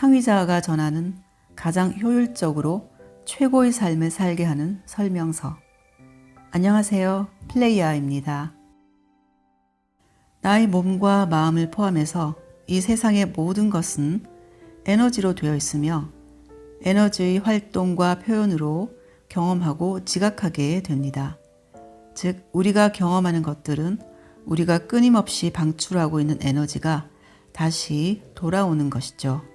상위자가 전하는 가장 효율적으로 최고의 삶을 살게 하는 설명서. 안녕하세요. 플레이야입니다. 나의 몸과 마음을 포함해서 이 세상의 모든 것은 에너지로 되어 있으며 에너지의 활동과 표현으로 경험하고 지각하게 됩니다. 즉, 우리가 경험하는 것들은 우리가 끊임없이 방출하고 있는 에너지가 다시 돌아오는 것이죠.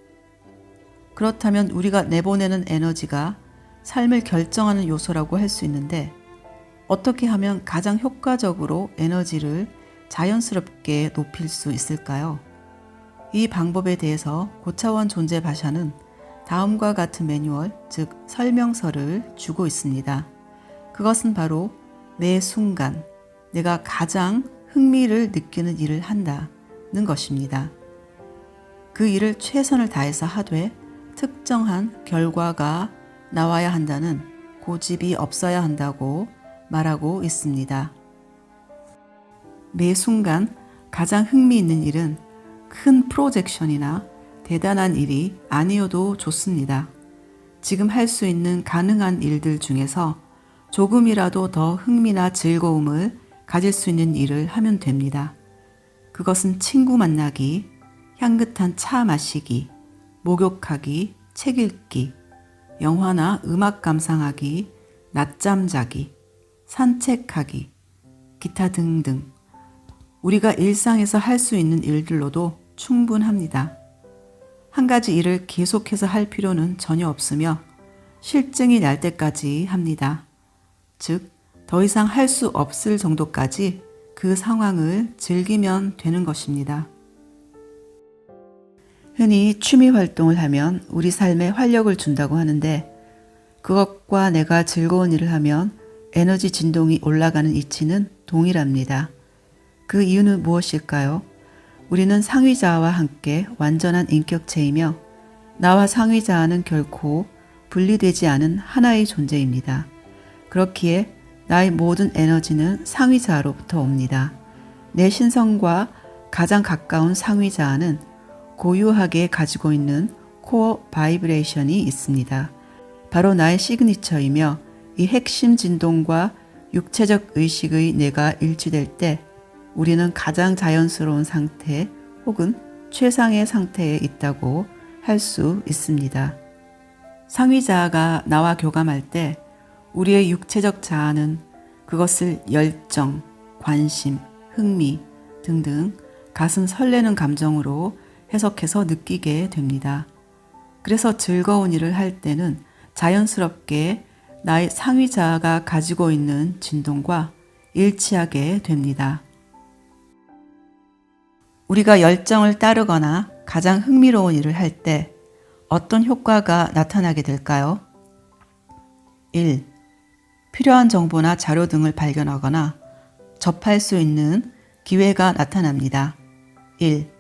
그렇다면 우리가 내보내는 에너지가 삶을 결정하는 요소라고 할 수 있는데 어떻게 하면 가장 효과적으로 에너지를 자연스럽게 높일 수 있을까요? 이 방법에 대해서 고차원 존재 바샤는 다음과 같은 매뉴얼, 즉 설명서를 주고 있습니다. 그것은 바로 매 순간 내가 가장 흥미를 느끼는 일을 한다는 것입니다. 그 일을 최선을 다해서 하되 특정한 결과가 나와야 한다는 고집이 없어야 한다고 말하고 있습니다. 매 순간 가장 흥미있는 일은 큰 프로젝션이나 대단한 일이 아니어도 좋습니다. 지금 할 수 있는 가능한 일들 중에서 조금이라도 더 흥미나 즐거움을 가질 수 있는 일을 하면 됩니다. 그것은 친구 만나기, 향긋한 차 마시기, 목욕하기, 책 읽기, 영화나 음악 감상하기, 낮잠 자기, 산책하기, 기타 등등. 우리가 일상에서 할 수 있는 일들로도 충분합니다. 한 가지 일을 계속해서 할 필요는 전혀 없으며 실증이 날 때까지 합니다. 즉, 더 이상 할 수 없을 정도까지 그 상황을 즐기면 되는 것입니다. 흔히 취미 활동을 하면 우리 삶에 활력을 준다고 하는데 그것과 내가 즐거운 일을 하면 에너지 진동이 올라가는 이치는 동일합니다. 그 이유는 무엇일까요? 우리는 상위자와 함께 완전한 인격체이며 나와 상위자와는 결코 분리되지 않은 하나의 존재입니다. 그렇기에 나의 모든 에너지는 상위자로부터 옵니다. 내 신성과 가장 가까운 상위자는 고유하게 가지고 있는 코어 바이브레이션이 있습니다. 바로 나의 시그니처이며 이 핵심 진동과 육체적 의식의 내가 일치될 때 우리는 가장 자연스러운 상태 혹은 최상의 상태에 있다고 할 수 있습니다. 상위 자아가 나와 교감할 때 우리의 육체적 자아는 그것을 열정, 관심, 흥미 등등 가슴 설레는 감정으로 해석해서 느끼게 됩니다. 그래서 즐거운 일을 할 때는 자연스럽게 나의 상위자아가 가지고 있는 진동과 일치하게 됩니다. 우리가 열정을 따르거나 가장 흥미로운 일을 할 때 어떤 효과가 나타나게 될까요? 1. 필요한 정보나 자료 등을 발견하거나 접할 수 있는 기회가 나타납니다. 1.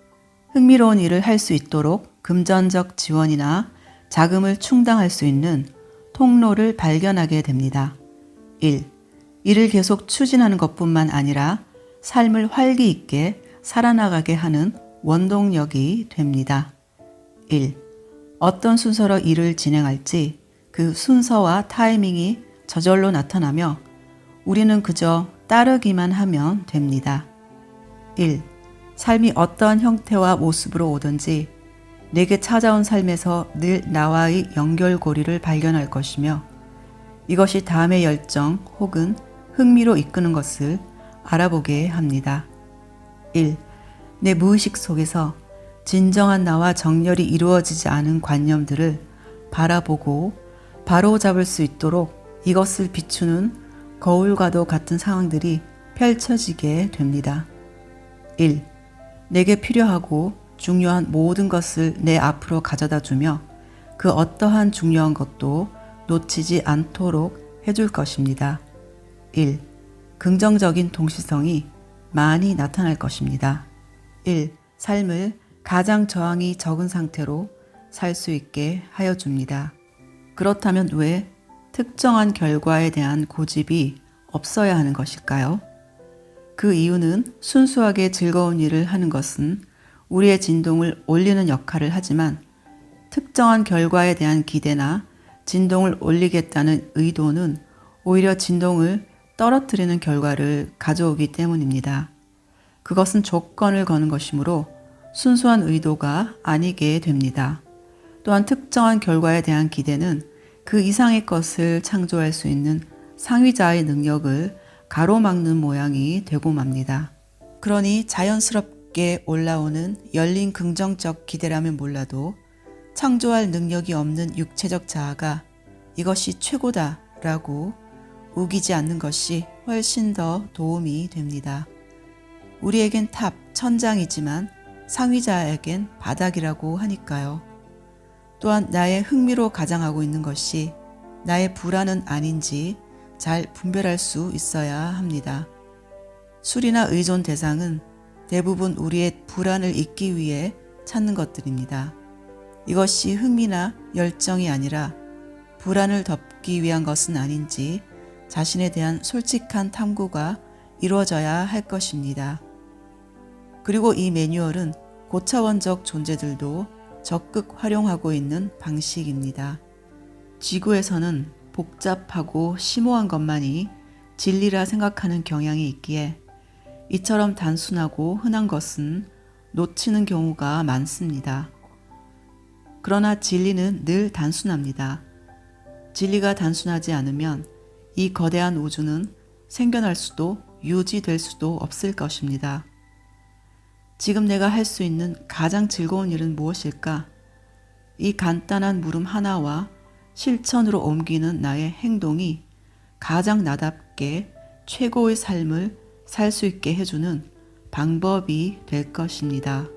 흥미로운 일을 할 수 있도록 금전적 지원이나 자금을 충당할 수 있는 통로를 발견하게 됩니다. 1. 이를 계속 추진하는 것뿐만 아니라 삶을 활기 있게 살아나가게 하는 원동력이 됩니다. 1. 어떤 순서로 일을 진행할지 그 순서와 타이밍이 저절로 나타나며 우리는 그저 따르기만 하면 됩니다. 1. 삶이 어떠한 형태와 모습으로 오든지 내게 찾아온 삶에서 늘 나와의 연결고리를 발견할 것이며 이것이 다음의 열정 혹은 흥미로 이끄는 것을 알아보게 합니다. 1. 내 무의식 속에서 진정한 나와 정렬이 이루어지지 않은 관념들을 바라보고 바로 잡을 수 있도록 이것을 비추는 거울과도 같은 상황들이 펼쳐지게 됩니다. 1. 내게 필요하고 중요한 모든 것을 내 앞으로 가져다 주며 그 어떠한 중요한 것도 놓치지 않도록 해줄 것입니다. 1. 긍정적인 동시성이 많이 나타날 것입니다. 1. 삶을 가장 저항이 적은 상태로 살 수 있게 하여 줍니다. 그렇다면 왜 특정한 결과에 대한 고집이 없어야 하는 것일까요? 그 이유는 순수하게 즐거운 일을 하는 것은 우리의 진동을 올리는 역할을 하지만 특정한 결과에 대한 기대나 진동을 올리겠다는 의도는 오히려 진동을 떨어뜨리는 결과를 가져오기 때문입니다. 그것은 조건을 거는 것이므로 순수한 의도가 아니게 됩니다. 또한 특정한 결과에 대한 기대는 그 이상의 것을 창조할 수 있는 상위자의 능력을 가로막는 모양이 되고 맙니다. 그러니 자연스럽게 올라오는 열린 긍정적 기대라면 몰라도 창조할 능력이 없는 육체적 자아가 이것이 최고다 라고 우기지 않는 것이 훨씬 더 도움이 됩니다. 우리에겐 탑, 천장이지만 상위자에겐 바닥이라고 하니까요. 또한 나의 흥미로 가장하고 있는 것이 나의 불안은 아닌지 잘 분별할 수 있어야 합니다. 술이나 의존 대상은 대부분 우리의 불안을 잊기 위해 찾는 것들입니다. 이것이 흥미나 열정이 아니라 불안을 덮기 위한 것은 아닌지 자신에 대한 솔직한 탐구가 이루어져야 할 것입니다. 그리고 이 매뉴얼은 고차원적 존재들도 적극 활용하고 있는 방식입니다. 지구에서는 복잡하고 심오한 것만이 진리라 생각하는 경향이 있기에 이처럼 단순하고 흔한 것은 놓치는 경우가 많습니다. 그러나 진리는 늘 단순합니다. 진리가 단순하지 않으면 이 거대한 우주는 생겨날 수도 유지될 수도 없을 것입니다. 지금 내가 할 수 있는 가장 즐거운 일은 무엇일까? 이 간단한 물음 하나와 실천으로 옮기는 나의 행동이 가장 나답게 최고의 삶을 살 수 있게 해주는 방법이 될 것입니다.